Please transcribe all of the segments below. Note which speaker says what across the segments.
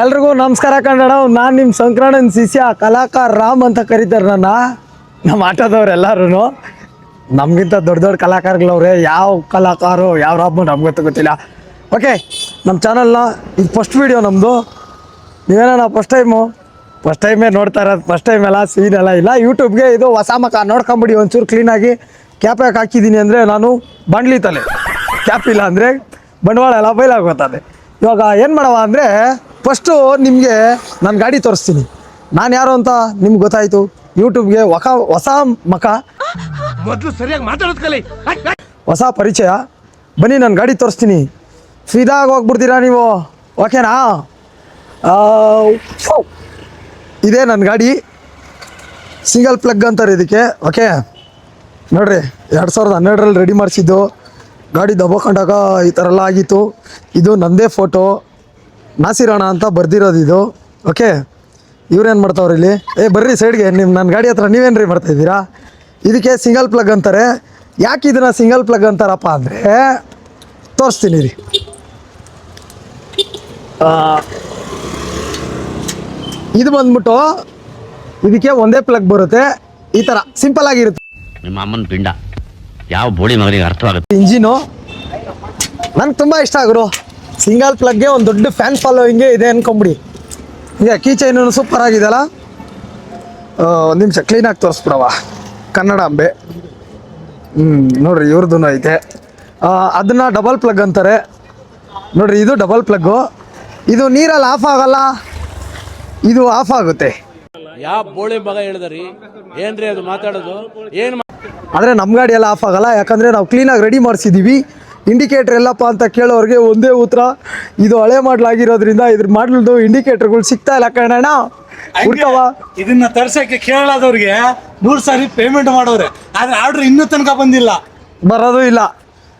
Speaker 1: ಎಲ್ರಿಗೂ ನಮಸ್ಕಾರ ಕನ್ನಡ. ನಾನು ನಿಮ್ಮ ಸಂಕ್ರಾಣನ್ ಶಿಷ್ಯ ಕಲಾಕಾರ ರಾಮ್ ಅಂತ ಕರೀತಾರೆ ನನ್ನ. ನಮ್ಮ ಆಟೋದವ್ರೆಲ್ಲರೂ ನಮಗಿಂತ ದೊಡ್ಡ ದೊಡ್ಡ ಕಲಾಕಾರಗಳವ್ರೆ. ಯಾವ ಕಲಾಕಾರು, ಯಾವ ರಾಮ ನಮ್ಗೆ ಗೊತ್ತಿಲ್ಲ. ಓಕೆ ನಮ್ಮ ಚಾನಲ್ನ ಇದು ಫಸ್ಟ್ ವೀಡಿಯೋ ನಮ್ಮದು ನೀವೇನ ಫಸ್ಟ್ ಟೈಮು ಫಸ್ಟ್ ಟೈಮೇ ನೋಡ್ತಾ ಇರೋದು ಫಸ್ಟ್ ಟೈಮ್ ಎಲ್ಲ ಸೀನ್ ಎಲ್ಲ ಇಲ್ಲ. ಯೂಟ್ಯೂಬ್ಗೆ ಇದು ಹೊಸ ಮಕ ನೋಡ್ಕೊಂಬಿಡಿ ಒಂಚೂರು ಕ್ಲೀನಾಗಿ ಕ್ಯಾಪ್ ಯಾಕೆ ಹಾಕಿದ್ದೀನಿ ಅಂದರೆ ನಾನು ಬಂಡ್ಲಿ ತಲೆ. ಕ್ಯಾಪ್ ಇಲ್ಲ ಅಂದರೆ ಬಂಡವಾಳ ಎಲ್ಲ ಬೈಲಾಗೋತದೆ ಇವಾಗ ಏನು ಮಾಡವ ಅಂದರೆ ಫಸ್ಟು ನಿಮಗೆ ನಾನು ಗಾಡಿ ತೋರಿಸ್ತೀನಿ. ನಾನು ಯಾರು ಅಂತ ನಿಮ್ಗೆ ಗೊತ್ತಾಯಿತು? ಯೂಟ್ಯೂಬ್ಗೆ ಹೊಸ ಹೊಸ ಮಕ.
Speaker 2: ಮೊದಲು ಸರಿಯಾಗಿ ಮಾತಾಡೋದು ಕಲಿ.
Speaker 1: ಹೊಸ ಪರಿಚಯ. ಬನ್ನಿ ನಾನು ಗಾಡಿ ತೋರಿಸ್ತೀನಿ. ಸೀದಾಗ ಹೋಗ್ಬಿಡ್ತೀರಾ ನೀವು? ಓಕೆನಾ. ಇದೇ ನನ್ನ ಗಾಡಿ. ಸಿಂಗಲ್ ಪ್ಲಗ್ ಅಂತಾರೆ ಇದಕ್ಕೆ. ಓಕೆ ನೋಡ್ರಿ ಎರಡು ಸಾವಿರದ ಹನ್ನೆರಡರಲ್ಲಿ ರೆಡಿ ಮಾಡಿಸಿದ್ದು. ಗಾಡಿ ದಬ್ಬಕೊಂಡಾಗ ಈ ಥರ ಎಲ್ಲ ಆಗಿತ್ತು. ಇದು ನನ್ನದೇ ಫೋಟೋ ನಾಸಿರೋಣ ಅಂತ ಬರ್ದಿರೋದು ಇದು. ಓಕೆ ಇವ್ರೇನು ಮಾಡ್ತಾವ್ರಿ ಇಲ್ಲಿ? ಏ ಬರ್ರಿ ಸೈಡ್ಗೆ. ನಿಮ್ಮ ನನ್ನ ಗಾಡಿ ಹತ್ರ ನೀವೇನ್ರಿ ರೀ ಮಾಡ್ತಾಯಿದ್ದೀರಾ ಇದಕ್ಕೆ ಸಿಂಗಲ್ ಪ್ಲಗ್ ಅಂತಾರೆ. ಯಾಕೆ ಇದನ್ನು ಸಿಂಗಲ್ ಪ್ಲಗ್ ಅಂತಾರಪ್ಪ ಅಂದರೆ ತೋರಿಸ್ತೀನಿ ರೀ ಇದು ಬಂದ್ಬಿಟ್ಟು ಇದಕ್ಕೆ ಒಂದೇ ಪ್ಲಗ್ ಬರುತ್ತೆ. ಈ ಥರ ಸಿಂಪಲ್ ಆಗಿರುತ್ತೆ.
Speaker 3: ನಿಮ್ಮ ಅಮ್ಮನ ಪಿಂಡ. ಯಾವ ಬೋಳಿ ಮಗನಿಗೆ ಅರ್ಥವಾಗುತ್ತೆ?
Speaker 1: ಇಂಜಿನು ನಂಗೆ ತುಂಬ ಇಷ್ಟ ಆಗರು ಸಿಂಗಲ್ ಪ್ಲಗ್ಗೆ ಒಂದು ದೊಡ್ಡ ಫ್ಯಾನ್ ಫಾಲೋವಿಂಗೇ ಇದೆ ಅನ್ಕೊಂಬಿಡಿ. ಈಗ ಕೀ ಚೈನು ಸೂಪರ್ ಆಗಿದೆಯಲ್ಲ? ಒಂದು ನಿಮಿಷ ಕ್ಲೀನಾಗಿ ತೋರಿಸ್ಬಿಡವ ಕನ್ನಡ ಅಂಬೆ. ಹ್ಞೂ ನೋಡ್ರಿ ಇವ್ರದ್ದು ಐತೆ. ಅದನ್ನು ಡಬಲ್ ಪ್ಲಗ್ ಅಂತಾರೆ. ನೋಡ್ರಿ ಇದು ಡಬಲ್ ಪ್ಲಗ್ಗು ಇದು ನೀರಲ್ಲಿ ಆಫ್ ಆಗಲ್ಲ. ಇದು ಆಫ್ ಆಗುತ್ತೆ.
Speaker 4: ಯಾವ ಬೋಳಿ ಮಗ ಹೇಳಿದ್ರಿ? ಏನ್ರಿ ಅದು ಮಾತಾಡೋದು? ಏನು
Speaker 1: ಆದರೆ ನಮ್ಮ ಗಾಡಿ ಎಲ್ಲ ಆಫ್ ಆಗಲ್ಲ. ಯಾಕಂದರೆ ನಾವು ಕ್ಲೀನಾಗಿ ರೆಡಿ ಮಾಡಿಸಿದ್ದೀವಿ ಇಂಡಿಕೇಟ್ರ್ ಎಲ್ಲಪ್ಪ ಅಂತ ಕೇಳೋರಿಗೆ ಒಂದೇ ಉತ್ತರ ಇದು ಹಳೆ ಮಾಡಲಾಗಿರೋದ್ರಿಂದ ಇದ್ರ ಮಾಡಲ್ದು ಇಂಡಿಕೇಟರ್ಗಳು ಸಿಗ್ತಾ ಇಲ್ಲ ಕಣಣ್ಣ. ಹುಡ್ಕವ
Speaker 5: ಇದನ್ನ ತರ್ಸಕ್ಕೆ ಕೇಳಲಾದವ್ರಿಗೆ ಮೂರ್ ಸಾರಿ ಪೇಮೆಂಟ್ ಮಾಡೋರೆ ಆದ್ರೆ ಆರ್ಡರ್ ಇನ್ನೂ ತನಕ ಬಂದಿಲ್ಲ.
Speaker 1: ಬರೋದು ಇಲ್ಲ.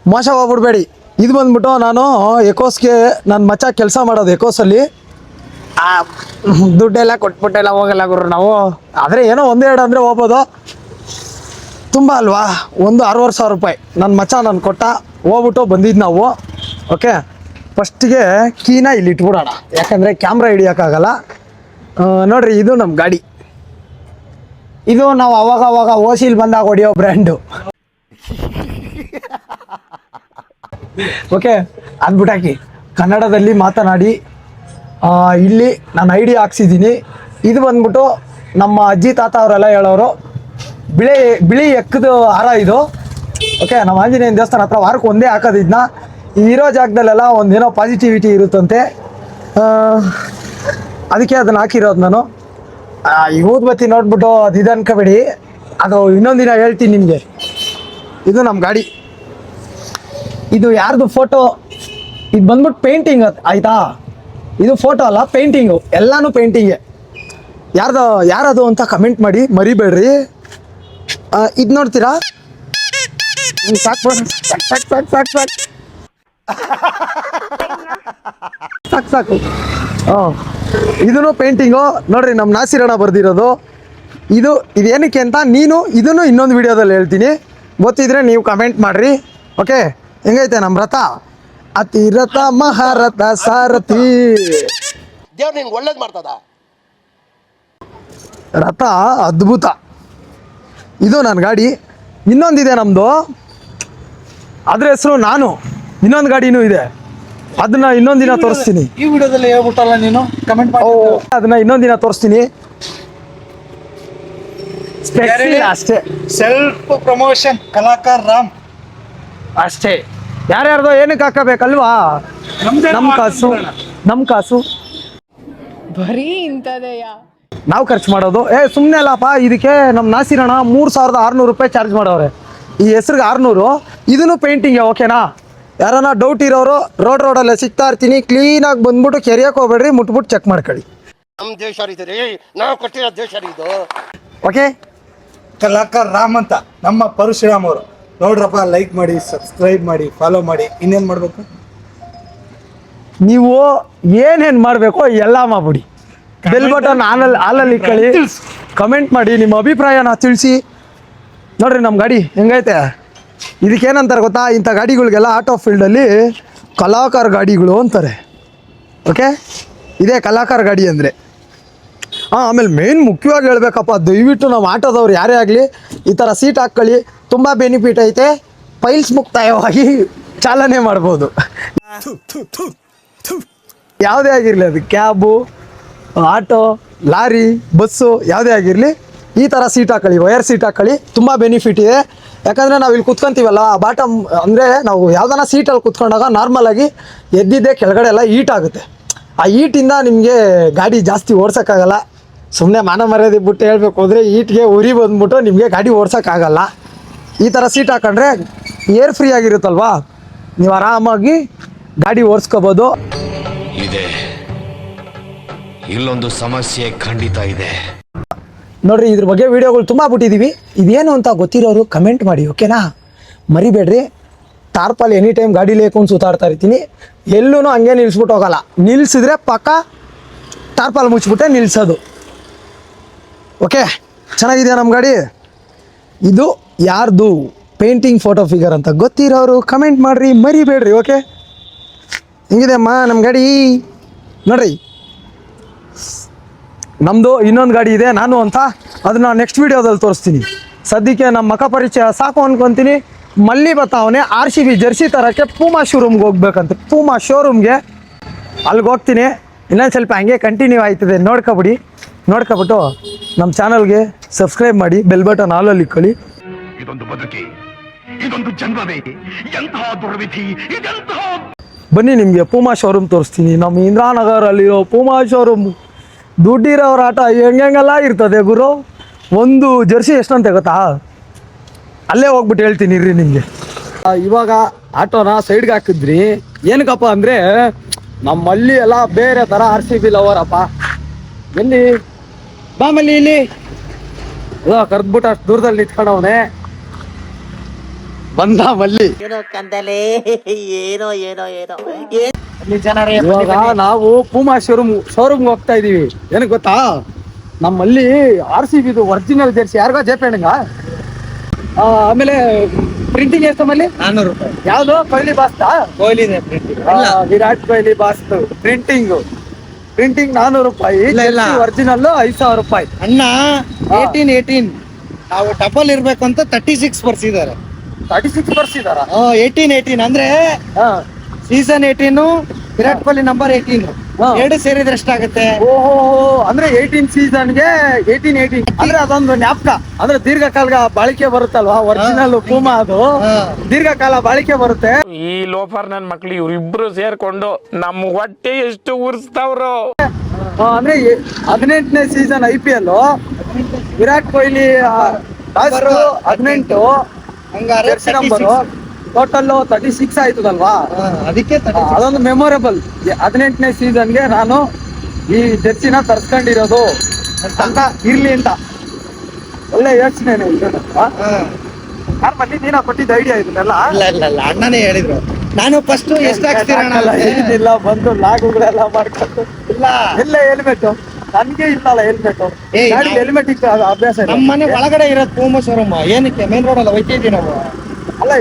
Speaker 1: ಮೋಸ ಹೋಗ್ಬಿಡ್ಬೇಡಿ. ಇದು ಬಂದ್ಬಿಟ್ಟು ನಾನು ಎಕೋಸ್ಗೆ ನನ್ನ ಮಚ್ಚ ಕೆಲಸ ಮಾಡೋದು ಎಕೋಸಲ್ಲಿ ಆ, ದುಡ್ಡೆಲ್ಲ ಕೊಟ್ಬಿಟ್ಟೆಲ್ಲ ಹೋಗಲ್ಲ ಗುರು ನಾವು. ಆದರೆ ಏನೋ ಒಂದೆರಡು ಅಂದರೆ ಹೋಗ್ಬೋದು. ತುಂಬ ಅಲ್ವಾ? ಒಂದು ಅರವತ್ತು ಸಾವಿರ ರೂಪಾಯಿ. ನನ್ನ ಮಚ್ಚ ನಾನು ಕೊಟ್ಟ. ಹೋಗ್ಬಿಟ್ಟು ಬಂದಿದ್ದು ನಾವು. ಓಕೆ ಫಸ್ಟಿಗೆ ಕೀನ ಇಲ್ಲಿ ಇಟ್ಬಿಡೋಣ. ಯಾಕಂದರೆ ಕ್ಯಾಮ್ರಾ ಹಿಡಿಯೋಕ್ಕಾಗಲ್ಲ. ನೋಡಿರಿ, ಇದು ನಮ್ಮ ಗಾಡಿ. ಇದು ನಾವು ಅವಾಗ ಅವಾಗ ಓಸಿಲ್ ಬಂದಾಗ ಹೊಡಿಯೋ ಬ್ರ್ಯಾಂಡು ಓಕೆ ಅಂದ್ಬಿಟ್ಟಾಕಿ. ಕನ್ನಡದಲ್ಲಿ ಮಾತನಾಡಿ ಇಲ್ಲಿ ನಾನು ಐ ಡಿ ಹಾಕ್ಸಿದ್ದೀನಿ. ಇದು ಬಂದ್ಬಿಟ್ಟು ನಮ್ಮ ಅಜ್ಜಿ ತಾತ ಅವರೆಲ್ಲ ಹೇಳೋರು, ಬಿಳಿ ಬಿಳಿ ಎಕ್ಕದು ಹಾರ ಇದು. ಓಕೆ ನಮ್ಮ ಆಂಜನೇಯನ ದೇವಸ್ಥಾನ ಹತ್ರ ವಾರಕ್ಕೆ ಒಂದೇ ಹಾಕೋದಿದ್ನ ಇರೋ ಜಾಗದಲ್ಲೆಲ್ಲ ಒಂದೇನೋ ಪಾಸಿಟಿವಿಟಿ ಇರುತ್ತಂತೆ. ಅದಕ್ಕೆ ಅದನ್ನು ಹಾಕಿರೋದು ನಾನು. ಊದ್ಬತ್ತಿ ನೋಡ್ಬಿಟ್ಟು ಅದು ಇದು ಅನ್ಕೋಬೇಡಿ. ಅದು ಇನ್ನೊಂದಿನ ಹೇಳ್ತೀನಿ ನಿಮಗೆ. ಇದು ನಮ್ಮ ಗಾಡಿ. ಇದು ಯಾರ್ದು ಫೋಟೋ ಇದು ಬಂದ್ಬಿಟ್ಟು ಪೇಂಟಿಂಗ್ ಆಯಿತಾ? ಇದು ಫೋಟೋ ಅಲ್ಲ ಪೇಂಟಿಂಗು ಎಲ್ಲಾನು ಪೇಂಟಿಂಗೇ ಯಾರ್ದು, ಯಾರದು ಅಂತ ಕಮೆಂಟ್ ಮಾಡಿ, ಮರಿಬೇಡ್ರಿ. ಇದು ನೋಡ್ತೀರಾ? ಸಾಕು. ಸಾಕು ಸಾಕು. ಸಾಕು ಸಾಕು ಸಾಕು ಸಾಕು ಸಾಕು ಹಾಂ ಇದನ್ನು ಪೇಂಟಿಂಗು ನೋಡ್ರಿ ನಮ್ಮ ನಾಸಿರಣ ಬರ್ದಿರೋದು. ಇದು ಇದೇನಕ್ಕೆ ಅಂತ ನೀನು ಇದನ್ನು ಇನ್ನೊಂದು ವಿಡಿಯೋದಲ್ಲಿ ಹೇಳ್ತೀನಿ. ಗೊತ್ತಿದ್ರೆ ನೀವು ಕಮೆಂಟ್ ಮಾಡ್ರಿ. ಓಕೆ ಹೆಂಗೈತೆ ನಮ್ಮ ರಥ? ಅತಿರಥ ಮಹಾರಥ ಸಾರಥಿ.
Speaker 2: ದೇವ್ರು ನಿಂಗೆ ಒಳ್ಳೇದು ಮಾಡ್ತದ?
Speaker 1: ರಥ ಅದ್ಭುತ. ಇದು ನನ್ನ ಗಾಡಿ. ಇನ್ನೊಂದಿದೆ ನಮ್ಮದು ಅದ್ರ ಹೆಸರು ನಾನು. ಇನ್ನೊಂದು ಗಾಡಿನೂ ಇದೆ. ಅದನ್ನ ದಿನ ತೋರಿಸ್ತೀನಿ.
Speaker 5: ಈ ವಿಡಿಯೋದಲ್ಲಿ ಹೇಳ್ಬಿಟ್ಟಲ್ಲ ನೀನು? ಕಮೆಂಟ್ ಮಾಡಿ
Speaker 1: ಅದನ್ನ ಇನ್ನೊಂದಿನ ತೋರಿಸ್ತೀನಿ. Specs ಇಲ್ಲ ಅಷ್ಟೇ.
Speaker 5: ಸೆಲ್ಫ್ ಪ್ರಮೋಷನ್ ಕಲಾಕಾರ್ ರಾಮ್.
Speaker 1: ಅಷ್ಟೇ. ಯಾರ್ಯಾರ್ದೋ ಏನಕ್ಕೆ ಹಾಕಬೇಕಲ್ವಾ?
Speaker 5: ನಮ್
Speaker 1: ನಮ್ಮ ಕಾಸು ನಮ್ಮ ಕಾಸು.
Speaker 6: ಬರೀ ಇಂಥದೆಯಾ?
Speaker 1: ನಾವು ಖರ್ಚು ಮಾಡೋದು. ಏ ಸುಮ್ಮನೆ ಅಲ್ಲಪ್ಪ ಇದಕ್ಕೆ ನಮ್ಮ ನಾಸಿರಣ ಮೂರು ಸಾವಿರದ ಆರುನೂರು ರೂಪಾಯಿ ಚಾರ್ಜ್ ಮಾಡವ್ರೆ. ಈ ಹೆಸ್ರಿಗೆ ಆರುನೂರು. ಇದನ್ನು ಪೇಂಟಿಂಗೆ ಓಕೆನಾ ಯಾರನ್ನ ಡೌಟ್ ಇರೋರು ರೋಡ್ ರೋಡಲ್ಲೇ ಸಿಗ್ತಾ ಇರ್ತೀನಿ ಕ್ಲೀನಾಗಿ ಬಂದ್ಬಿಟ್ಟು ಕೆರಿಯಕ್ಕೆ ಹೋಗ್ಬೇಡ್ರಿ ಮುಟ್ಬಿಟ್ಟು ಚೆಕ್ ಮಾಡ್ಕೊಳ್ಳಿ.
Speaker 2: ನಮ್ಮ ದೇಶ ರೀ ನಾವು ಕೊಟ್ಟಿರೋ ದೇಶ ರೀ ಇದು.
Speaker 1: ಓಕೆ
Speaker 5: ಕಲಾಕಾರ ರಾಮ್ ಅಂತ ನಮ್ಮ ಪರಶುರಾಮ್ ಅವರು. ನೋಡ್ರಪ್ಪ ಲೈಕ್ ಮಾಡಿ ಸಬ್ಸ್ಕ್ರೈಬ್ ಮಾಡಿ ಫಾಲೋ ಮಾಡಿ ಇನ್ನೇನ್ ಮಾಡಬೇಕು?
Speaker 1: ನೀವು ಏನೇನು ಮಾಡಬೇಕೋ ಎಲ್ಲ ಮಾಡ್ಬಿಡಿ. ಬೆಲ್ ಬಟನ್ ಆಲಲ್ಲಿ ಹಾಲಲ್ಲಿ ಇಕ್ಕಳಿ ಕಮೆಂಟ್ ಮಾಡಿ ನಿಮ್ಮ ಅಭಿಪ್ರಾಯನ ತಿಳಿಸಿ. ನೋಡ್ರಿ ನಮ್ಮ ಗಾಡಿ ಹೆಂಗೈತೆ? ಇದಕ್ಕೇನಂತಾರೆ ಗೊತ್ತಾ? ಇಂಥ ಗಾಡಿಗಳಿಗೆಲ್ಲ ಆಟೋ ಫೀಲ್ಡಲ್ಲಿ ಕಲಾಕಾರ ಗಾಡಿಗಳು ಅಂತಾರೆ. ಓಕೆ ಇದೇ ಕಲಾಕಾರ ಗಾಡಿ ಅಂದರೆ. ಹಾಂ ಆಮೇಲೆ ಮೇನ್ ಮುಖ್ಯವಾಗಿ ಹೇಳಬೇಕಪ್ಪ, ದಯವಿಟ್ಟು ನಾವು ಆಟೋದವ್ರು ಯಾರೇ ಆಗಲಿ, ಈ ಥರ ಸೀಟ್ ಹಾಕ್ಕೊಳ್ಳಿ. ತುಂಬ ಬೆನಿಫಿಟ್ ಐತೆ. ಫೈಲ್ಸ್ ಮುಕ್ತಾಯವಾಗಿ ಚಾಲನೆ ಮಾಡ್ಬೋದು. ಯಾವುದೇ ಆಗಿರಲಿ ಅದು ಕ್ಯಾಬು ಆಟೋ ಲಾರಿ ಬಸ್ಸು ಯಾವುದೇ ಆಗಿರಲಿ ಈ ಥರ ಸೀಟ್ ಹಾಕೊಳ್ಳಿ ವಯರ್ ಸೀಟ್ ಹಾಕೊಳ್ಳಿ. ತುಂಬ ಬೆನಿಫಿಟ್ ಇದೆ. ಯಾಕಂದರೆ ನಾವು ಇಲ್ಲಿ ಕುತ್ಕೊಂತೀವಲ್ಲ ಬಾಟಮ್ ಅಂದರೆ ನಾವು ಯಾವ್ದಾನ ಸೀಟಲ್ಲಿ ಕುತ್ಕೊಂಡಾಗ ನಾರ್ಮಲಾಗಿ ಎದ್ದಿದ್ದೆ ಕೆಳಗಡೆ ಎಲ್ಲ ಈಟ್ ಆಗುತ್ತೆ. ಆ ಈಟಿಂದ ನಿಮಗೆ ಗಾಡಿ ಜಾಸ್ತಿ ಓಡ್ಸೋಕ್ಕಾಗಲ್ಲ. ಸುಮ್ಮನೆ ಮಾನ ಮರ್ಯಾದೆ ಬಿಟ್ಟು ಹೇಳ್ಬೇಕು ಅಂದರೆ ಈಟ್ಗೆ ಉರಿ ಬಂದ್ಬಿಟ್ಟು ನಿಮಗೆ ಗಾಡಿ ಓಡ್ಸೋಕ್ಕಾಗಲ್ಲ. ಈ ಥರ ಸೀಟ್ ಹಾಕೊಂಡ್ರೆ ಏರ್ ಫ್ರೀ ಆಗಿರುತ್ತಲ್ವಾ? ನೀವು ಆರಾಮಾಗಿ ಗಾಡಿ ಓಡಿಸ್ಕೋಬೋದು.
Speaker 7: ಇದೆ. ಇಲ್ಲೊಂದು ಸಮಸ್ಯೆ ಖಂಡಿತ ಇದೆ.
Speaker 1: ನೋಡ್ರಿ, ಇದ್ರ ಬಗ್ಗೆ ವಿಡಿಯೋಗಳು ತುಂಬ ಬಿಟ್ಟಿದ್ದೀವಿ ಇದೇನು ಅಂತ ಗೊತ್ತಿರೋರು ಕಮೆಂಟ್ ಮಾಡಿ ಓಕೆನಾ ಮರಿಬೇಡ್ರಿ. ಟಾರ್ಪಲ್ ಎನಿ ಟೈಮ್ ಗಾಡಿ ಲೇಕೊಂಡು ಸುತ್ತಾಡ್ತಾ ಇರ್ತೀನಿ. ಎಲ್ಲೂ ಹಂಗೆ ನಿಲ್ಲಿಸ್ಬಿಟ್ಟು ಹೋಗಲ್ಲ. ನಿಲ್ಲಿಸಿದ್ರೆ ಪಕ್ಕ ಟಾರ್ಪಲ್ ಮುಚ್ಚಿಬಿಟ್ಟೆ ನಿಲ್ಲಿಸೋದು ಓಕೆ ಚೆನ್ನಾಗಿದೆಯಾ ನಮ್ಮ ಗಾಡಿ? ಇದು ಯಾರ್ದು? ಪೇಂಟಿಂಗ್ ಫೋಟೋ ಫಿಗರ್ ಅಂತ ಗೊತ್ತಿರೋರು ಕಮೆಂಟ್ ಮಾಡಿರಿ, ಮರಿಬೇಡ್ರಿ ಓಕೆ ಹಿಂಗಿದೆ ಅಮ್ಮ ನಮ್ಮ ಗಾಡಿ? ನೋಡ್ರಿ. ನಮ್ಮದು ಇನ್ನೊಂದು ಗಾಡಿ ಇದೆ ನಾನು ಅಂತ. ಅದನ್ನ ನೆಕ್ಸ್ಟ್ ವಿಡಿಯೋದಲ್ಲಿ ತೋರಿಸ್ತೀನಿ. ಸದ್ಯಕ್ಕೆ ನಮ್ಮ ಮಖ ಪರಿಚಯ ಸಾಕು ಅನ್ಕೊಂತೀನಿ. ಮಲ್ಲಿ ಬತ್ತಾವನೆ ಆರ್ ಸಿ ಬಿ ಜರ್ಸಿ ತರಕ್ಕೆ ಪೂಮಾ ಶೋರೂಮ್ಗೆ ಹೋಗ್ಬೇಕಂತ. ಪೂಮಾ ಶೋರೂಮ್ಗೆ ಅಲ್ಲಿಗೆ ಹೋಗ್ತೀನಿ. ಇನ್ನೊಂದು ಸ್ವಲ್ಪ ಹಂಗೆ ಕಂಟಿನ್ಯೂ ಆಯ್ತದೆ ನೋಡ್ಕೊಬಿಡಿ. ನೋಡ್ಕೊಬಿಟ್ಟು ನಮ್ಮ ಚಾನಲ್ಗೆ ಸಬ್ಸ್ಕ್ರೈಬ್ ಮಾಡಿ ಬೆಲ್ ಬಟನ್ ಆಲಲ್ಲಿ ಇಕ್ಕೊಳ್ಳಿ.
Speaker 7: ಇದೊಂದು ಬದುಕಿ ಇದೊಂದು ಜನ್ಮವೇ ಎಂತಹ ದುರ್ವಿಧಿ ಇದೆಂತಹ
Speaker 1: ಬನ್ನಿ ನಿಮಗೆ ಪೂಮಾ ಶೋರೂಮ್ ತೋರಿಸ್ತೀನಿ. ನಮ್ಮ ಇಂದ್ರಾನಗರಲ್ಲಿರೋ ಪೂಮಾ ಶೋರೂಮ್ ದುಡ್ಡಿರೋರ ಆಟ ಹೆಂಗೆಲ್ಲ ಇರ್ತದೆ ಗುರು? ಒಂದು ಜರ್ಸಿ ಎಷ್ಟಂತೆ ಗೊತ್ತಾ? ಅಲ್ಲೇ ಹೋಗ್ಬಿಟ್ಟು ಹೇಳ್ತೀನಿ ಇರ್ರಿ ನಿಮಗೆ. ಇವಾಗ ಆಟೋನ ಸೈಡ್ಗೆ ಹಾಕಿದ್ರಿ. ಏನಕ್ಕಪ್ಪ ಅಂದರೆ ನಮ್ಮಲ್ಲಿ ಎಲ್ಲ ಬೇರೆ ಥರ ಆರ್ ಸಿ ಬಿ ಲವರಪ್ಪ ಎಲ್ಲಿ? ಬಾಮಲ್ಲಿ ಇಲ್ಲಿ. ಕರ್ದ್ಬಿಟ್ಟು ಅಷ್ಟು ದೂರದಲ್ಲಿ ನಿಂತ್ಕೊಂಡವನೆ. ಬಂದ ಮಲ್ಲಿ.
Speaker 8: ಏನೋ ಕಂದಲೇ ಏನೋ ಏನೋ. ಏನೋ
Speaker 1: ಇವಾಗ ನಾವು ಪೂಮಾ ಶೋರೂಮ್ ಶೋರೂಮ್ ಹೋಗ್ತಾ ಇದೀವಿ. ಏನಕ್ಕೆ ಗೊತ್ತಾ? ನಮ್ಮಲ್ಲಿ ಆರ್ ಸಿ ಬಿದು ಒರಿಜಿನಲ್ ಜೆರ್ಸಿ ಯಾರಿಗೋ ಆ ಆಮೇಲೆ ಪ್ರಿಂಟಿಂಗ್ ಎಷ್ಟು ನಮ್ಮಲ್ಲಿ?
Speaker 5: ನಾನ್ನೂರು ರೂಪಾಯಿ.
Speaker 1: ಯಾವ್ದು? ಕೊಹ್ಲಿ ಬಾಸ್ತಾ?
Speaker 5: ಕೊಹ್ಲಿ ಪ್ರಿಂಟಿಂಗ್
Speaker 1: ವಿರಾಟ್ ಕೊಹ್ಲಿ ಬಾಸ್ತು. ಪ್ರಿಂಟಿಂಗ್ ಪ್ರಿಂಟಿಂಗ್ ನಾನೂರು ರೂಪಾಯಿ.
Speaker 5: ಇಲ್ಲ, ಇಲ್ಲ.
Speaker 1: ಒರಿಜಿನಲ್ ಐದ್ ಸಾವಿರ ರೂಪಾಯಿ.
Speaker 5: ಅಣ್ಣ ಏಯ್ಟೀನ್ ಏಯ್ಟೀನ್ ನಾವು ಡಬಲ್ ಇರ್ಬೇಕು ಅಂತ ತರ್ಟಿ ಸಿಕ್ಸ್ ಬರ್ಸಿದ್ದಾರೆ.
Speaker 1: ತರ್ಟಿ ಸಿಕ್ಸ್ ಬರ್ಸಿದಾರ
Speaker 5: ಏಟೀನ್ ಏಟೀನ್ ಅಂದ್ರೆ
Speaker 1: ಹಾ
Speaker 5: season eighteen Virat Kohli number
Speaker 1: eighteen.
Speaker 5: ಎರಡು ಸೇರಿದ್ರೆ ಎಷ್ಟಾಗುತ್ತೆ
Speaker 1: ಓಹೋ ಅಂದ್ರೆ ಏಟೀನ್ ಸೀಸನ್ಗೆ ಏಟೀನ್ ಏಟೀನ್ ಅಂದ್ರೆ ಅದೊಂದು ಜ್ಞಾಪಕ. ಅಂದ್ರೆ ದೀರ್ಘಕಾಲ ಬಾಳಿಕೆ ಬರುತ್ತಲ್ವಾ? ಒರಿಜಿನಲ್ ಪೂಮಾ ಅದು. ದೀರ್ಘಕಾಲ ಬಾಳಿಕೆ ಬರುತ್ತೆ.
Speaker 9: ಈ ಲೋಫರ್ ನನ್ ಮಕ್ಳು ಇವ್ರಿಬ್ರು ಸೇರ್ಕೊಂಡು ನಮ್ ಹೊಟ್ಟೆ ಎಷ್ಟು ಉರ್ಸ್ತಾವ್ರು.
Speaker 1: ಅಂದ್ರೆ ಹದಿನೆಂಟನೇ season I P L Virat Kohli ಹದಿನೆಂಟು
Speaker 5: ಹಂಗಾರೆ
Speaker 1: ನಂಬರು ಟೋಟಲ್ ತರ್ಟಿ ಸಿಕ್ಸ್ ಆಯ್ತದಲ್ವಾ?
Speaker 5: ಅದಕ್ಕೆ
Speaker 1: ಅದೊಂದು ಮೆಮೊರೇಬಲ್ ಹದಿನೆಂಟನೇ ಸೀಸನ್ಗೆ ನಾನು ಈ ಜರ್ಸಿನ ತರ್ಸ್ಕೊಂಡಿರೋದು. ಅಂತ ಇರ್ಲಿ ಅಂತ. ಒಳ್ಳೆ ಯೋಚನೆ ಯಾರು ಬಂದಿದ್ದೀನ ಕೊಟ್ಟಿದ್ದ ಐಡಿಯಾ ಇದನ್ನೆಲ್ಲ?
Speaker 5: ಇಲ್ಲ ಇಲ್ಲ ಇಲ್ಲ ಅಣ್ಣನೇ ಹೇಳಿದ್ರು. ನಾನು ಫಸ್ಟ್ ಎಷ್ಟು ಹಾಕ್ತಿರಲ್ಲ?
Speaker 1: ಏನಿಲ್ಲ ಬಂದು ಲಾಗುಗಳೆಲ್ಲ ಮಾಡ್ಕೊಂಡು.
Speaker 5: ಇಲ್ಲ.
Speaker 1: ಎಲ್ಲ ಹೆಲ್ಮೆಟ್ ನನ್ಗೆ ಇಲ್ಲಲ್ಲ ಹೆಲ್ಮೆಟ್ ಗಾಡಿ ಹೆಲ್ಮೆಟ್ ಇತ್ತು ಅಭ್ಯಾಸ ಇಲ್ಲ.
Speaker 5: ನಮ್ಮ ಮನೆ ಒಳಗಡೆ ಇರೋದು ಪೂಮ ಶೋರೂಮ್ ಏನಕ್ಕೆ? ಮೇನ್ ರೋಡ್ ಅಲ್ಲ ಒಯ್ತಿದ್ದೀನಿ ನಾವು?
Speaker 1: ಅಲ್ಲ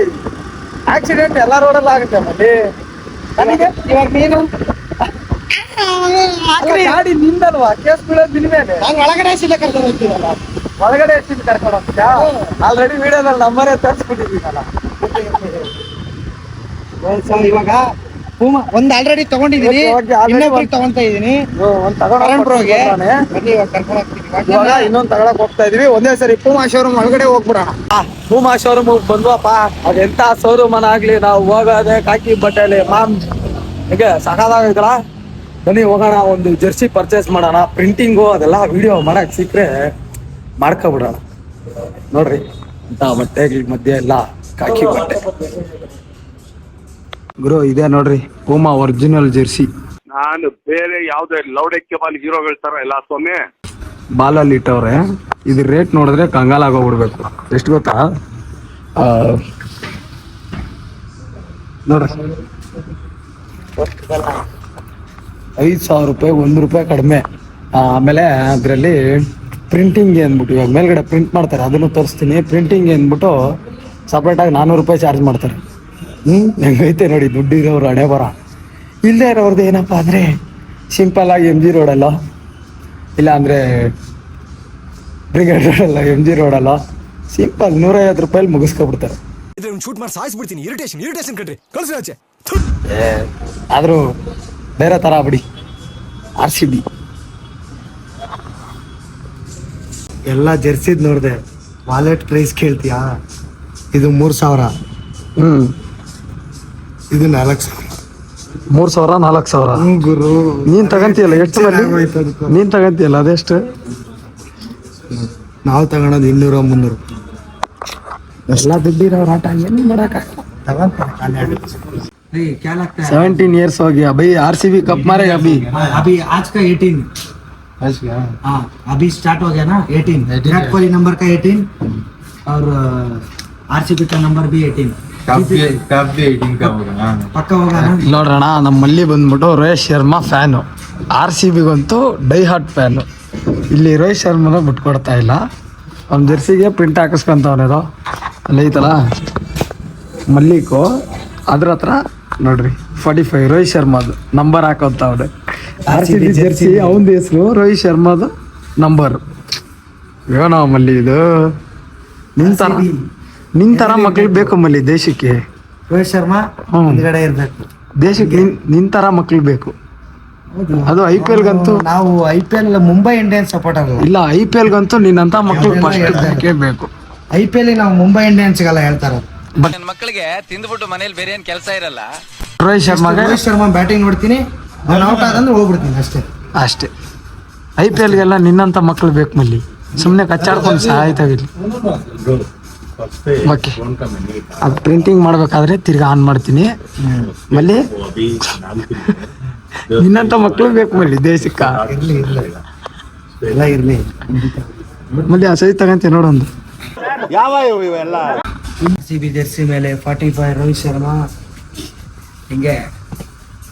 Speaker 1: ಆಕ್ಸಿಡೆಂಟ್ ಎಲ್ಲ ರೋಡಲ್ಲಿ ಆಗುತ್ತೆ ಮತ್ತೆ. ನನಗೆ?
Speaker 5: ಇವಾಗ ನೀನು?
Speaker 1: ಗಾಡಿ ನಿಂದಲ್ವಾ? ಕೇಸ್ ಬೀಳೋದು ನಿನ್ಮೇಲೆ
Speaker 5: ನಾನು ಒಳಗಡೆ ಸಿಲ್ಲ ಕರ್ಕೊಂಡು ಹೋಗ್ತೀವಲ್ಲ?
Speaker 1: ಒಳಗಡೆ ಎಷ್ಟಿದ್ದು ಕರ್ಕೊಂಡು ಹೋಗ್ತೀಯಾ? ಆಲ್ರೆಡಿ ವಿಡಿಯೋದಲ್ಲಿ ನಂಬರೇ ತರಿಸ್ಬಿಟ್ಟಿದ್ದೀನಲ್ಲ.
Speaker 5: ಇವಾಗ? ಪೂಮ ಒಂದ್ ಆಲ್ರೆಡಿ
Speaker 1: ತಗೊಂಡಿದ್ದೀನಿ
Speaker 5: ಇನ್ನೊಬ್ರಿಗೆ ತಗೊಂತಾ ಇದೀನಿ.
Speaker 1: ಇನ್ನೊಂದು ತಗೊಳಕ್ ಹೋಗ್ತಾ ಇದೀವಿ. ಒಂದೇ ಸರಿ ಪೂಮಾ ಶೋರೂಮ್ ಒಳಗಡೆ ಹೋಗ್ಬಿಡೋಣ. ಪೂಮಾ ಶೋರೂಮ್ ಬಂದ್ವಪ್ಪ. ಅದೆಂತ ಶೋರೂಮ್ ಆಗ್ಲಿ ನಾವು ಹೋಗೋದೆ ಕಾಕಿ ಬಟ್ಟೆಲಿ. ಮಾಮ್ ಹೇಗೆ ಸಕಾಲ ಬನ್ನಿ ಹೋಗೋಣ. ಒಂದು ಜರ್ಸಿ ಪರ್ಚೇಸ್ ಮಾಡೋಣ. ಪ್ರಿಂಟಿಂಗು ಅದೆಲ್ಲ ವಿಡಿಯೋ ಮಾಡಕ್ ಸಿಕ್ಕರೆ ಮಾಡ್ಕೊಬಿಡೋಣ. ನೋಡ್ರಿ ಇಂಥ ಬಟ್ಟೆಗಳ ಮಧ್ಯೆ ಎಲ್ಲ ಕಾಕಿ ಬಟ್ಟೆ. ಗುರು ಇದೆ ನೋಡ್ರಿ ಪೂಮಾ ಒರಿಜಿನಲ್ ಜೆರ್ಸಿ
Speaker 9: ನಾನು ಬೇರೆ ಯಾವ್ದೇ ಲೌಡಕ್ಕೆ ಬಾಲ್ ಹೀರೋಗಳ ತರ ಎಲ್ಲ ಸ್ವಾಮಿ.
Speaker 1: ಬಾಲಲ್ಲಿ ಇಟ್ಟವ್ರೆ ಇದ್ರ ರೇಟ್ ನೋಡಿದ್ರೆ ಕಂಗಾಲ್ ಆಗೋಗ್ಬಿಡ್ಬೇಕು. ಎಷ್ಟು ಗೊತ್ತಾ? ಆ, ನೋಡ್ರಿ. ಐದು ಸಾವಿರ ರೂಪಾಯಿ ಒಂದು ರೂಪಾಯಿ ಕಡಿಮೆ. ಆಮೇಲೆ ಅದರಲ್ಲಿ ಪ್ರಿಂಟಿಂಗ್ ಅಂದ್ಬಿಟ್ಟು ಇವಾಗ ಮೇಲ್ಗಡೆ ಪ್ರಿಂಟ್ ಮಾಡ್ತಾರೆ ಅದನ್ನು ತೋರಿಸ್ತೀನಿ. ಪ್ರಿಂಟಿಂಗ್ ಅಂದ್ಬಿಟ್ಟು ಸಪ್ರೇಟಾಗಿ ನಾನ್ನೂರು ರೂಪಾಯಿ ಚಾರ್ಜ್ ಮಾಡ್ತಾರೆ. ಹ್ಞೂ ಹೆಂಗೈತೆ ನೋಡಿ ದುಡ್ಡು ಇರೋರು ಹಣೆ ಬರ ಇಲ್ಲದೆ ಇರೋರ್ದು ಏನಪ್ಪ ಅಂದರೆ ಸಿಂಪಲ್ ಆಗಿ ಎಂ ಜಿ ರೋಡಲ್ಲ ಇಲ್ಲ ಅಂದರೆ ಬ್ರಿಗೇಡ್ ರೋಡಲ್ಲ ಎಂ ಜಿ ರೋಡಲ್ಲ ಸಿಂಪಲ್ ನೂರೈವತ್ತು ರೂಪಾಯಲ್ಲಿ ಮುಗಿಸ್ಕೊಬಿಡ್ತಾರೆ.
Speaker 5: ಶೂಟ್ ಮಾಡಿ ಸಾಯಿಸ್ಬಿಡ್ತೀನಿ. ಇರಿಟೇಷನ್ ಇರಿಟೇಷನ್ ಕಣ್ರಿ. ಕಳ್ಸಿ ಆಚೆ.
Speaker 1: ಆದರೂ ಬೇರೆ ಥರ ಬಿಡಿ. ಆರ್ ಸಿ ಬಿ
Speaker 5: ಎಲ್ಲ ಜರ್ಸಿದ್ ನೋಡಿದೆ. ವಾಲೆಟ್ ಪ್ರೈಸ್ ಕೇಳ್ತೀಯಾ? ಇದು ಮೂರು ಸಾವಿರ.
Speaker 1: ಹ್ಞೂ
Speaker 5: ಇದು ನಾಲ್ಕು ಸಾವಿರ
Speaker 1: ಮೂರು ಸಾವಿರ ನಾಲ್ಕು ಸಾವಿರ
Speaker 5: ಹ್ಮ್ ಗುರು
Speaker 1: ನೀನು ತಗಂತೀಯಲ್ಲ ಎಷ್ಟು
Speaker 5: ಆಗೋಯ್ತು
Speaker 1: ಮಂದಿ
Speaker 5: ಅದಕ್ಕೂ.
Speaker 1: ನೀನು ತಗಂತೀಯಲ್ಲ ಅದೆಷ್ಟು
Speaker 5: ನಾವು ತಗೊಳೋದು ಇನ್ನೂರ ಮುನ್ನೂರು
Speaker 1: ಎಲ್ಲ ದುಡ್ಡಿರೋರು ಆಟ ಏನು ಮಾಡೋಕ್ಕಾಗಲ್ಲ
Speaker 5: क्या लगता
Speaker 1: सेवनटीन ईयर्स हो गया भाई आरसीबी कप मारेगा अभी
Speaker 5: अभी आज का 18 हाँ अभी स्टार्ट हो गया ना 18 विराट कोहली नंबर का 18 और आरसीबी का नंबर भी 18
Speaker 1: ನೋಡ್ರಣ ನಮ್ಮ ಮಲ್ಲಿ ಬಂದ್ಬಿಟ್ಟು Rohit Sharma fan. R C ಬಿಗಂತೂ die hard fan. ಇಲ್ಲಿ ರೋಹಿತ್ ಶರ್ಮನ ಬಿಟ್ಕೊಡ್ತಾ ಇಲ್ಲ. ಅವ್ನ ಜೆರ್ಸಿಗೆ ಪ್ರಿಂಟ್ ಹಾಕಿಸ್ಕೊಂತವನೇದು. ಅಲ್ಲಿ ಐತಲ್ಲ? ಮಲ್ಲಿಕು ಅದ್ರ ಹತ್ರ ನೋಡ್ರಿ ಫಾರ್ಟಿ ಫೈವ್ ರೋಹಿತ್ ಶರ್ಮಾದು ನಂಬರ್ ಹಾಕೋತಾವ್ರೆ ಆರ್ ಸಿ ಬಿ ಜೆರ್ಸಿ ಅವನ ಹೆಸರು ರೋಹಿತ್ ಶರ್ಮಾದು ನಂಬರ್ ಏನೋ ಮಲ್ಲಿ ಇದು? ನಿನ್ ತರ ಮಕ್ಳು ಬೇಕು ಮಲ್ಲಿ ದೇಶಕ್ಕೆ.
Speaker 5: ರೋಹಿತ್ ಶರ್ಮಾ
Speaker 1: ಹ್ಮ್.
Speaker 5: ಹಿಂದ್ಗಡೆ ಇರ್ಬೇಕು.
Speaker 1: ದೇಶಕ್ಕೆ ನಿನ್ ನಿನ್ ತರ ಮಕ್ಳು ಬೇಕು. ಅದು ಐ ಪಿ ಎಲ್ಗಂತೂ
Speaker 5: ನಾವು I P L Mumbai Indians support ಅಲ್ಲ.
Speaker 1: ಇಲ್ಲ ಐ ಪಿ ಎಲ್ಗಂತೂ ನಿನ್ನಂತ ಮಕ್ಳು ಫಸ್ಟ್ ಬೇಕೇ ಬೇಕು.
Speaker 5: ಐ ಪಿ ಎಲ್ ನಾವು ಮುಂಬೈ ಇಂಡಿಯನ್ಸ್ಗೆಲ್ಲ ಹೇಳ್ತಾರ
Speaker 10: ನನ್ನ ಮಕ್ಕಳಿಗೆ ತಿಂದ್ಬಿಟ್ಟು ಮನೇಲಿ ಬೇರೆ ಏನ್ ಕೆಲಸ ಇರಲ್ಲ.
Speaker 1: ರೋಹಿತ್ ಶರ್ಮಾ
Speaker 5: ರೋಹಿತ್ ಶರ್ಮಾ ಬ್ಯಾಟಿಂಗ್ ನೋಡ್ತೀನಿ. ನಾನು ಔಟ್ ಆದಂದ್ರೆ ಹೋಗ್ಬಿಡ್ತೀನಿ ಅಷ್ಟೇ.
Speaker 1: ಅಷ್ಟೇ. ಐ ಪಿ ಎಲ್ಗೆಲ್ಲ ನಿನ್ನಂತ ಮಕ್ಳು ಬೇಕು ಮಲ್ಲಿ. ಸುಮ್ಮನೆ ಕಚ್ಚಾಡ್ಕೊಂಡು ಸಾಯ್ತಾವಿಲ್ಲ ಓಕೆ ಅದು ಪ್ರಿಂಟಿಂಗ್ ಮಾಡ್ಬೇಕಾದ್ರೆ ತಿರ್ಗಾ ಆನ್ ಮಾಡ್ತೀನಿ. ಮಲ್ಲಿ? ನಿನ್ನಂತ ಮಕ್ಳು ಬೇಕು ಮಲ್ಲಿ ದೇಶಕ್ಕ.
Speaker 5: ಇರ್ಲಿ
Speaker 1: ಮಲ್ಲಿ ಆ ಸೈಜ್ ತಗಂತೀನಿ ನೋಡೊಂದು
Speaker 5: ಸಿ ಬಿ ಜೆರ್ಸಿ ಮೇಲೆ ಫಾರ್ಟಿ ಫೈವ್ ರೋಹಿತ್ ಶರ್ಮಾ ಹಿಂಗೆ.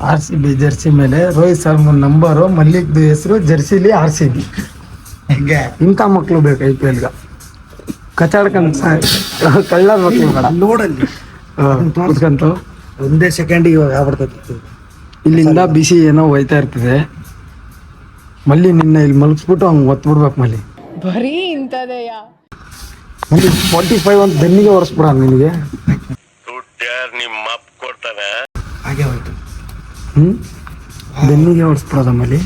Speaker 1: ಆರ್ ಸಿ ಬಿ ಜರ್ಸಿ ಮೇಲೆ ರೋಹಿತ್ ಶರ್ಮಾ ನಂಬರು ಮಲ್ಲಿಕ್ದು ಹೆಸರು ಜರ್ಸಿಲಿ ಆರ್ ಸಿ ಬಿ
Speaker 5: ಹಿಂಗೆ.
Speaker 1: ಇಂಥ ಮಕ್ಳು ಬೇಕು ಐ ಪಿ ಎಲ್ಗೆ ಕಚಾಡ್ಕೊಂಡು ಕಳ್ಳ ಮಕ್ಳು ಬೇಡ.
Speaker 5: ನೋಡಲ್ಲಿ.
Speaker 1: ಕುತ್ಕಂತು.
Speaker 5: ಒಂದೇ ಸೆಕೆಂಡಿಗೆ ಇವಾಗ ಆಗ್ಬಿಡ್ತೈತಿ.
Speaker 1: ಇಲ್ಲಿಂದ ಬಿಸಿ ಏನೋ ಹೋಯ್ತಾ ಇರ್ತದೆ. ಮಲ್ಲಿ ನಿನ್ನ ಇಲ್ಲಿ ಮಲಗಿಸ್ಬಿಟ್ಟು ಹಂಗೆ ಒತ್ಬಿಡ್ಬೇಕು ಮಲ್ಲಿ.
Speaker 6: ಬರೀ ಇಂಥದೆಯಾ?
Speaker 1: ಮಲ್ಲಿ ಟ್ವೆಂಟಿ ಫೈವ್ ಅಂತ ಬೆನ್ನಿಗೆ ಒರೆಸ್ಬಿಡ ನಿನಗೆ.
Speaker 2: ನಿಮ್ಮ ಕೊಡ್ತಾನೆ.
Speaker 5: ಹಾಗೆ ಹೋಯ್ತು.
Speaker 1: ಹ್ಞೂ ಬೆನ್ನಿಗೆ ಒರೆಸ್ಬಿಡೋದ ಮಲ್ಲಿ?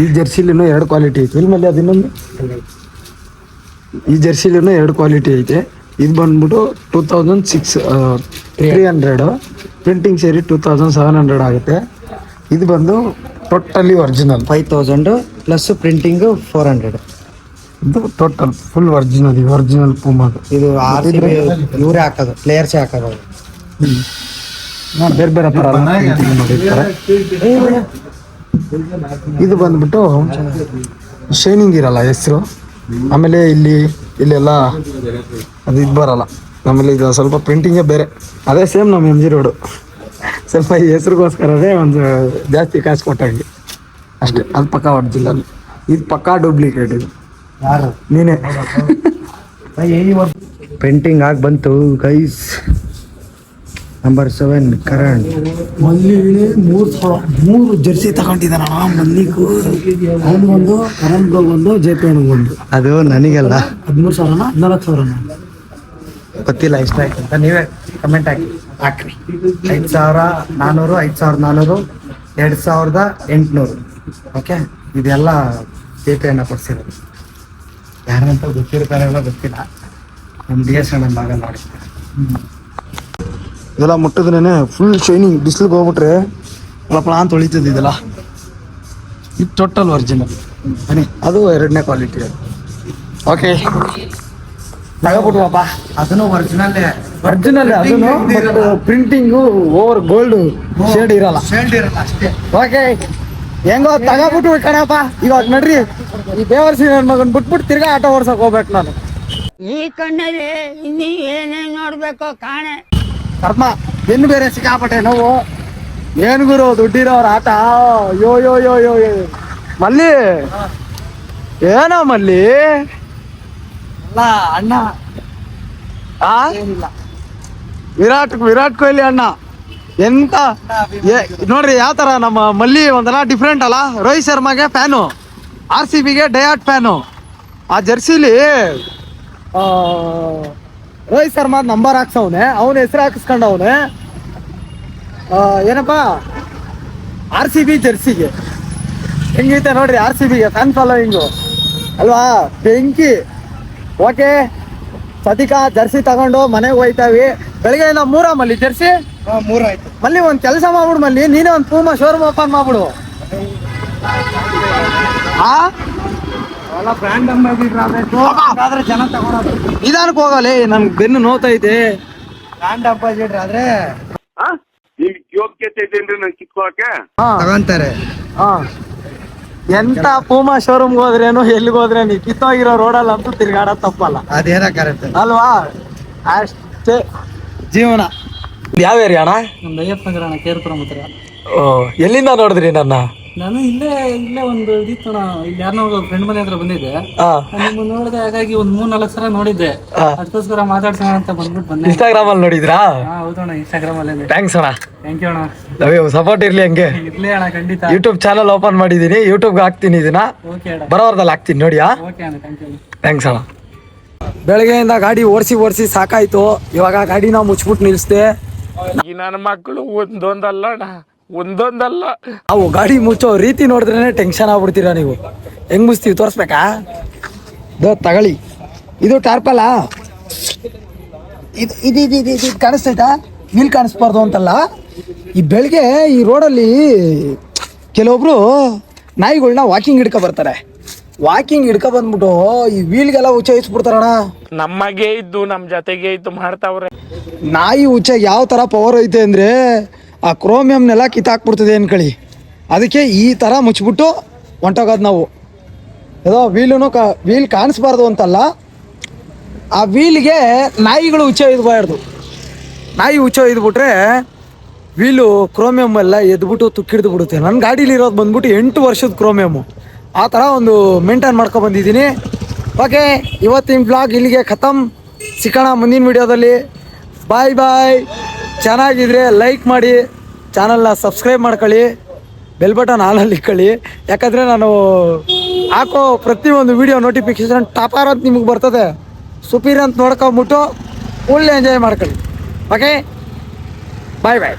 Speaker 1: ಈ ಜೆರ್ಸಿಲಿನೂ ಎರಡು ಕ್ವಾಲಿಟಿ ಐತಿ. ಇಲ್ಲಿ ಮಲ್ಲಿ ಅದಿನ್ನೊಂದು. ಈ ಜೆರ್ಸಿಲಿನೂ ಎರಡು ಕ್ವಾಲಿಟಿ ಐತೆ. ಇದು ಬಂದ್ಬಿಟ್ಟು two thousand six three hundred printing ಸೇರಿ ಟೂ ತೌಸಂಡ್ ಸೆವೆನ್ ಹಂಡ್ರೆಡ್ ಆಗುತ್ತೆ. ಇದು ಬಂದು totally original
Speaker 5: five thousand plus printing four hundred.
Speaker 1: ಇದು ಟೋಟಲ್ ಫುಲ್ ಒರಿಜಿನಲ್ ಇದು ಒರಿಜಿನಲ್ ಪೂಮದು
Speaker 5: ಇದು ಇವರೇ ಹಾಕೋದು ಪ್ಲೇಯರ್ಸೇ ಹಾಕೋದು ಹ್ಞೂ
Speaker 1: ನಾನು ಬೇರೆ ಬೇರೆ ಥರ ಮಾಡಿರ್ತಾರೆ. ಇದು ಬಂದ್ಬಿಟ್ಟು ಶೈನಿಂಗ್ ಇರಲ್ಲ ಹೆಸರು. ಆಮೇಲೆ ಇಲ್ಲಿ ಇಲ್ಲೆಲ್ಲ ಅದು ಇದು ಬರಲ್ಲ. ಆಮೇಲೆ ಇದು ಸ್ವಲ್ಪ ಪ್ರಿಂಟಿಂಗೇ ಬೇರೆ. ಅದೇ ಸೇಮ್ ನಮ್ಮ ಎಂ ಜಿ ರೋಡು ಸ್ವಲ್ಪ ಈ ಹೆಸ್ರಿಗೋಸ್ಕರನೇ ಒಂದು ಜಾಸ್ತಿ ಕಾಸು ಕೊಟ್ಟಂಗೆ. ಅಷ್ಟೇ. ಅದು ಪಕ್ಕ ಒರಿಜಿನಲ್ ಇದು ಪಕ್ಕಾ ಡೂಪ್ಲಿಕೇಟ್ ಇದು.
Speaker 5: ಯಾರು?
Speaker 1: ನೀನೇ.
Speaker 5: ಪ್ರಿಂಟಿಂಗ್ ಆಗಿ ಬಂತು ಗೈಸ್ ನಂಬರ್ ಸೆವೆನ್ ಕರಣ್
Speaker 1: ಮಲ್ಲಿ ಮೂರು ಮೂರು ಜರ್ಸಿ ತಗೊಂಡಿದ್ದಾನ ಮಲ್ಲಿಗೂ. ಅವನಿಗೊಂದು ಒಂದು ಜೆ ಪಿ ಒಂದು.
Speaker 5: ಅದು ನನಗೆಲ್ಲ.
Speaker 1: ಹದಿಮೂರು ಸಾವಿರ ಹದಿನಾಲ್ಕು ಸಾವಿರ
Speaker 5: ಗೊತ್ತಿಲ್ಲ ಇಷ್ಟ ಆಯ್ತು ಅಂತ ನೀವೇ ಕಮೆಂಟ್ ಹಾಕಿ. ಹಾಕ್ರಿ. ಐದು ಸಾವಿರ ನಾನ್ನೂರು ಐದು ಸಾವಿರದ ನಾನ್ನೂರು ಎರಡು ಸಾವಿರದ ಎಂಟುನೂರು. ಓಕೆ ಇದೆಲ್ಲ ಜೆ ಪಿ ಅನ್ನ ಕೊಡ್ಸಿರೋದು. ಯಾರಂತ ಗೊತ್ತಿರ್ತಾರೆ ಗೊತ್ತಿಲ್ಲ. ನಮ್ಮ ಡಿ ಎಸ್ ಅಣ್ಣ ಭಾಗ ನೋಡಿ.
Speaker 1: ಇದೆಲ್ಲ ಮುಟ್ಟಿದ್ರೇನೆ ಫುಲ್ ಶೈನಿಂಗ್ ಬಿಸಿಲಿಗೆ ಹೋಗ್ಬಿಟ್ರೆ ಪ್ಲಾನ್ ಅಂತ ಹೊಳಿತದೆ ಇದೆಲ್ಲ. ಇದು ಟೋಟಲ್ ಒರಿಜಿನಲ್ ಬನ್ನಿ ಅದು ಎರಡನೇ ಕ್ವಾಲಿಟಿ ಅದು. ಓಕೆ ತಗೋಬಿಟ್ವಪ್ಪ
Speaker 5: ಅದನ್ನು ಒರಿಜಿನಲ್
Speaker 1: ಒರಿಜಿನಲ್ ಅದನ್ನು ಪ್ರಿಂಟಿಂಗು ಓವರ್ ಗೋಲ್ಡ್ ಶೇಡ್ ಇರಲ್ಲ.
Speaker 5: ಶೇಡ್ ಇರಲ್ಲ ಅಷ್ಟೇ.
Speaker 1: ಓಕೆ ಹೆಂಗೋ ತಗೋಬಿಟ್ಟು ಕಣಪ್ಪ. ಇವಾಗ ನಡ್ರಿ. ಈ ದೇವರ್ಸಿ ನನ್ನ ಮಗನ್ ಬಿಟ್ಬಿಟ್ಟು ತಿರ್ಗಾ ಆಟೋ ಓಡ್ಸಕ್ ಹೋಗ್ಬೇಕು ನಾನು.
Speaker 6: ಈ ಕಣ್ಣಲ್ಲಿ ಇನ್ನೀ ಏನೇನ್ ನೋಡ್ಬೇಕೋ ಕಾಣೆ.
Speaker 1: ಕರ್ಮ ಬೆನ್ನು ಬೇರೆ ಸಿಕ್ಕಾಪಟ್ಟೆ ನೋವು. ಏನ್ ಗುರು ದುಡ್ಡಿರೋರ್ ಆಟ? ಯೋ ಯೋ ಯೋ ಯೋ ಯೋ. ಮಲ್ಲಿ ಏನೋ ಮಲ್ಲಿ?
Speaker 5: ಅಲ್ಲ ಅಣ್ಣ.
Speaker 1: ಆ? ವಿರಾಟ್ ವಿರಾಟ್ ಕೊಹ್ಲಿ ಅಣ್ಣ. ಎಂತ? ನೋಡ್ರಿ ಯಾವ ತರ ನಮ್ಮ ಮಲ್ಲಿ ಒಂದಲ್ಲ ಡಿಫ್ರೆಂಟ್ ಅಲ್ಲ? ರೋಹಿತ್ ಶರ್ಮಾಗೆ ಫ್ಯಾನು. ಆರ್ ಸಿ ಬಿಗೆ ಡಯಾಟ್ ಫ್ಯಾನು. ಆ ಜರ್ಸಿಲಿ ರೋಹಿತ್ ಶರ್ಮಾ ನಂಬರ್ ಹಾಕ್ಸವನೆ. ಅವನ ಹೆಸರು ಹಾಕಿಸ್ಕೊಂಡವನೆ. ಏನಪ್ಪ? ಆರ್ ಸಿ ಬಿ ಜರ್ಸಿಗೆ. ಹೆಂಗೈತೆ ನೋಡ್ರಿ ಆರ್ ಸಿ ಬಿಗೆ ಫ್ಯಾನ್ ಫಾಲೋಯಿಂಗು ಅಲ್ವಾ? ಬೆಂಕಿ. ಓಕೆ. ಸದಿಕ ಜರ್ಸಿ ತಗೊಂಡು ಮನೆಗೆ ಹೋಯ್ತಾವಿ. ಬೆಳಗ್ಗೆಯಿಂದ ಮೂರ ಮಲ್ಲಿ ಜರ್ಸಿ?
Speaker 5: ಮೂರಾಯ್ತು
Speaker 1: ಮಲ್ಲಿ ಒಂದು ಕೆಲಸ ಮಾಡ್ಬಿಡು ಮಲ್ಲಿ. ನೀನೇ ಒಂದು ಪೂಮ ಶೋರೂಮ್ ಓಪನ್ ಮಾಡ್ಬಿಡು. ಆ?
Speaker 5: ಅಂಬಾಸಿಡ್ರ್ ಜನ ತಗೊಳೋದು.
Speaker 1: ನಿಧಾನಕ್ಕೆ ಹೋಗಲಿ ನಮ್ ಬೆನ್ನು ನೋತೈತೆ
Speaker 5: ಬ್ರ್ಯಾಂಡ್ ಅಪಾಸಿಟ್ ಆದ್ರೆ
Speaker 2: ನಿನ್ ಯೋಗ್ಯತೆ ಇದೇನ್ರಿ ನನ್ ಕಿತ್ಕೊಳಕ್ಕೆ?
Speaker 1: ಹಾ.
Speaker 5: ತಗೊಂತಾರೆ.
Speaker 1: ಹಾ. ಎಂತ ಪೂಮಾ ಶೋರೂಮ್ ಹೋದ್ರೇನು ಎಲ್ಲಿಗೆ ಹೋದ್ರೆ ನೀ ಕಿತ್ತೋಗಿರೋ ರೋಡಲ್ಲಿ ಅಂತೂ ತಿರ್ಗಾಡ ತಪ್ಪಲ್ಲ.
Speaker 5: ಅದೇನ ಕರೆಕ್ಟ್.
Speaker 1: ಅಲ್ವಾ? ಅಷ್ಟೇ. ಜೀವನ. ಯಾವ ಏರಿಯಾ ಅಣ್ಣ?
Speaker 5: ನಮ್ದು ಅಯ್ಯಪ್ಪ ನಗರ ಅಣ್ಣ ಕೇರ್ಪುರ ಹತ್ರ
Speaker 1: ಓ ಎಲ್ಲಿಂದ ನೋಡಿದ್ರಿ ನನ್ನ?
Speaker 5: ನಾನು ಇಲ್ಲೇ ಇಲ್ಲೇ ಒಂದು ಇದಿತ್ತಣ ಇಲ್ಲಿ ಯಾರನ್ನೋ ಫ್ರೆಂಡ್ ಮನೆ ಹತ್ರ ಬಂದಿದ್ದೆ.
Speaker 1: ನಿಮ್ಮನ್ನ
Speaker 5: ನಿಮ್ಮ ನೋಡಿದೆ ಹಾಗಾಗಿ ಒಂದ್ ಮೂರ್ ನಾಲ್ಕು ಸಲ ನೋಡಿದ್ದೆ. ಅದಕ್ಕೋಸ್ಕರ ಮಾತಾಡ್ಸೋಣ ಅಂತ ಬಂದ್ಬಿಟ್ಟು ಬಂದೆ.
Speaker 1: ಇನ್ಸ್ಟಾಗ್ರಾಮ್ ಅಲ್ಲಿ ನೋಡಿದ್ರಾ?
Speaker 5: ಹಾ ಹೌದಣ್ಣ ಇನ್ಸ್ಟಾಗ್ರಾಮ್ ಅಲ್ಲಿ
Speaker 1: ಥ್ಯಾಂಕ್ಸ್ ಅಣ್ಣ.
Speaker 5: ಥ್ಯಾಂಕ್ ಯು ಅಣ್ಣ.
Speaker 1: ಸಪೋರ್ಟ್ ಇರ್ಲಿ ಹಂಗೆ.
Speaker 5: ಇರ್ಲಿ ಅಣ್ಣ ಖಂಡಿತ.
Speaker 1: ಯೂಟ್ಯೂಬ್ ಚಾನಲ್ ಓಪನ್ ಮಾಡಿದೀನಿ ಯೂಟ್ಯೂಬ್ ಹಾಕ್ತೀನಿ ಇದನ್ನ.
Speaker 5: ಓಕೆ ಅಣ್ಣ.
Speaker 1: ಬರೋವರ್ದಲ್ಲಿ ಹಾಕ್ತೀನಿ ನೋಡಿಯಾ?
Speaker 5: ಓಕೆ ಅಣ್ಣ ಥ್ಯಾಂಕ್ ಯು
Speaker 1: ಥ್ಯಾಂಕ್ಸ್ ಅಣ್ಣ. ಬೆಳಗ್ಗೆಯಿಂದ ಗಾಡಿ ಓಡಿಸಿ ಓಡಿಸಿ ಸಾಕಾಯ್ತು. ಇವಾಗ ಗಾಡಿನ ಮುಚ್ಬಿಟ್ಟು ನಿಲ್ಲಿಸ್ದೆ
Speaker 9: ಈ ನನ್ನ ಮಕ್ಕಳು ಒಂದೊಂದಲ್ಲ ಅಣ್ಣ. ಒಂದೊಂದಲ್ಲ.
Speaker 1: ಅವು ಗಾಡಿ ಮುಚ್ಚೋ ರೀತಿ ನೋಡಿದ್ರೇನೆ ಟೆನ್ಷನ್ ಆಗ್ಬಿಡ್ತೀರಾ ನೀವು? ಹೆಂಗ್ ಮುಚ್ತೀವಿ ತೋರಿಸ್ಬೇಕಾ? ದೋ ತಗಳಿ ಇದು ಟಾರ್ಪಲ್ಲ ಇದು ಇದು ಇದು ಇದು ಇದು ಕಾಣಿಸ್ತೈತಾ ವೀಲ್ ಕಾಣಿಸ್ಬಾರ್ದು ಅಂತಲ್ಲ. ಈ ಬೆಳಗ್ಗೆ ಈ ರೋಡಲ್ಲಿ ಕೆಲವೊಬ್ರು ನಾಯಿಗಳನ್ನ ವಾಕಿಂಗ್ ಹಿಡ್ಕೊ ಬರ್ತಾರೆ. ವಾಕಿಂಗ್ ಹಿಡ್ಕೊ ಬಂದ್ಬಿಟ್ಟು ಈ ವೀಲ್ಗೆಲ್ಲ ಉಚ್ಚಾಯಿಸ್ಬಿಡ್ತಾರಣ
Speaker 9: ನಮಗೆ ಇದ್ದು ನಮ್ಮ ಜೊತೆಗೆ ಇದ್ದು ಮಾಡ್ತಾವ್ರೆ.
Speaker 1: ನಾಯಿ ಉಚ್ಚ ಯಾವ ಥರ ಪವರ್ ಐತೆ ಅಂದರೆ ಆ ಕ್ರೋಮಿಯಮ್ನೆಲ್ಲ ಕಿತ್ತಾಕ್ಬಿಡ್ತದೆ ಅನ್ಕೊಳ್ಳಿ ಅದಕ್ಕೆ ಈ ಥರ ಮುಚ್ಚಿಬಿಟ್ಟು ಹೊಂಟೋಗೋದು ನಾವು. ಏನೋ ವೀಲೂ ಕ, ವೀಲ್ ಕಾಣಿಸ್ಬಾರ್ದು ಅಂತಲ್ಲ. ಆ ವೀಲ್ಗೆ ನಾಯಿಗಳು ಹುಚ್ಚ ಇದ್ಬಾರ್ದು. ನಾಯಿ ಹುಚ್ಚ ಇದ್ಬಿಟ್ರೆ ವೀಲು ಕ್ರೋಮಿಯಮ್ ಎಲ್ಲ ಎದ್ಬಿಟ್ಟು ತುಕ್ಕಿಡ್ದು ಬಿಡುತ್ತೆ. ನನ್ನ ಗಾಡೀಲಿ ಇರೋದು ಬಂದ್ಬಿಟ್ಟು ಎಂಟು ವರ್ಷದ ಕ್ರೋಮಿಯಮ್ಮು ಆ ಥರ ಒಂದು ಮೇಂಟೈನ್ ಮಾಡ್ಕೊಬಂದಿದ್ದೀನಿ ಓಕೆ, ಇವತ್ತಿನ ಬ್ಲಾಗ್ ಇಲ್ಲಿಗೆ ಖತಮ್. ಸಿಕ್ಕೋಣ ಮುಂದಿನ ವಿಡಿಯೋದಲ್ಲಿ ಬಾಯ್ ಬಾಯ್ ಚೆನ್ನಾಗಿದ್ರೆ ಲೈಕ್ ಮಾಡಿ ಚಾನಲ್ನ ಸಬ್ಸ್ಕ್ರೈಬ್ ಮಾಡ್ಕೊಳ್ಳಿ ಬೆಲ್ ಬಟನ್ ಆನಲ್ಲಿ ಇಟ್ಕೊಳ್ಳಿ. ಯಾಕಂದರೆ ನಾನು ಹಾಕೋ ಪ್ರತಿಯೊಂದು ವಿಡಿಯೋ ನೋಟಿಫಿಕೇಶನ್ ಟಾಪರ್ ಅಂತ ನಿಮಗೆ ಬರ್ತದೆ. ಸುಪೀರ್ ಅಂತ ನೋಡ್ಕೊಂಬಿಟ್ಟು ಫುಲ್ ಎಂಜಾಯ್ ಮಾಡ್ಕೊಳ್ಳಿ. Okay bye bye